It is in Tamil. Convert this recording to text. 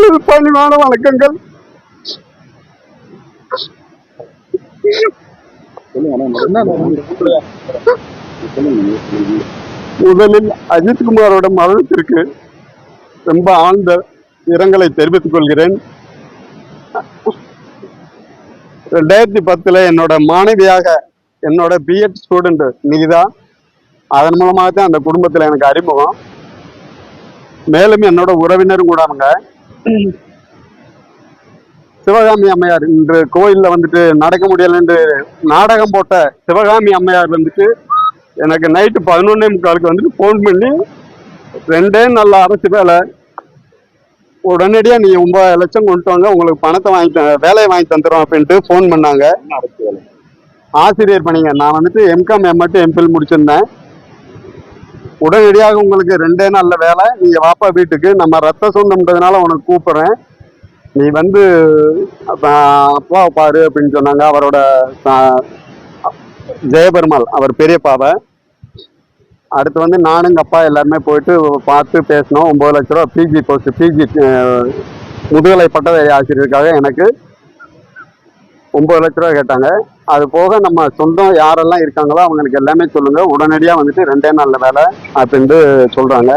எனது பணிவான வணக்கங்கள். முதலில் அஜித்குமாரோட மரணத்திற்கு ரொம்ப ஆழ்ந்த இரங்கலை தெரிவித்துக் கொள்கிறேன். ரெண்டாயிரத்தி பத்துல என்னோட மாணவியாக என்னோட பிஎட் ஸ்டூடெண்ட் நிகிதா. அதன் மூலமாக தான் அந்த குடும்பத்தில் எனக்கு அறிமுகம். மேலும் என்னோட உறவினரும் கூட அவங்க சிவகாமி அம்மையார் இன்று கோயில்ல வந்துட்டு நடக்க முடியல என்று நாடகம் போட்ட சிவகாமி அம்மையார் வந்துட்டு எனக்கு நைட்டு பதினொன்னே முக்காலுக்கு வந்துட்டு ஃபோன் பண்ணி ரெண்டே நல்ல அரசு வேலை. உடனடியா நீ ஒன்பது லட்சம் கொண்டு வாங்க. உங்களுக்கு பணத்தை வாங்கி வேலையை வாங்கி தந்துடும் அப்படின்ட்டு ஃபோன் பண்ணாங்க. ஆசிரியர் பணிங்க. நான் வந்துட்டு எம்காம் எம்எட்டு எம்பில் முடிச்சிருந்தேன். உடனடியாக உங்களுக்கு ரெண்டே நாள்ல வேலை. நீங்க வாப்பா வீட்டுக்கு. நம்ம ரத்த சொந்தம்ன்றதுனால உனக்கு கூப்பிடுறேன். நீ வந்து அஹ், அப்பாவை பாரு அப்படின்னு சொன்னாங்க. அவரோட ஜெயபெருமாள் அவர் பெரியப்பாவை. அடுத்து வந்து நானும் எங்கள் அப்பா எல்லாருமே போயிட்டு பார்த்து பேசினோம். ஒம்பது லட்ச ரூபா பிஜி போஸ்ட் பிஜி முதுகலை பட்டதாரி ஆசிரியருக்காக எனக்கு ஒம்பது லட்ச ரூபா கேட்டாங்க. அது போக நம்ம சொந்தம் யாரெல்லாம் இருக்காங்களோ அவங்களுக்கு எல்லாமே சொல்லுங்க. உடனடியாக வந்துட்டு ரெண்டே நாளில் வேலை அப்படின்ட்டு சொல்கிறாங்க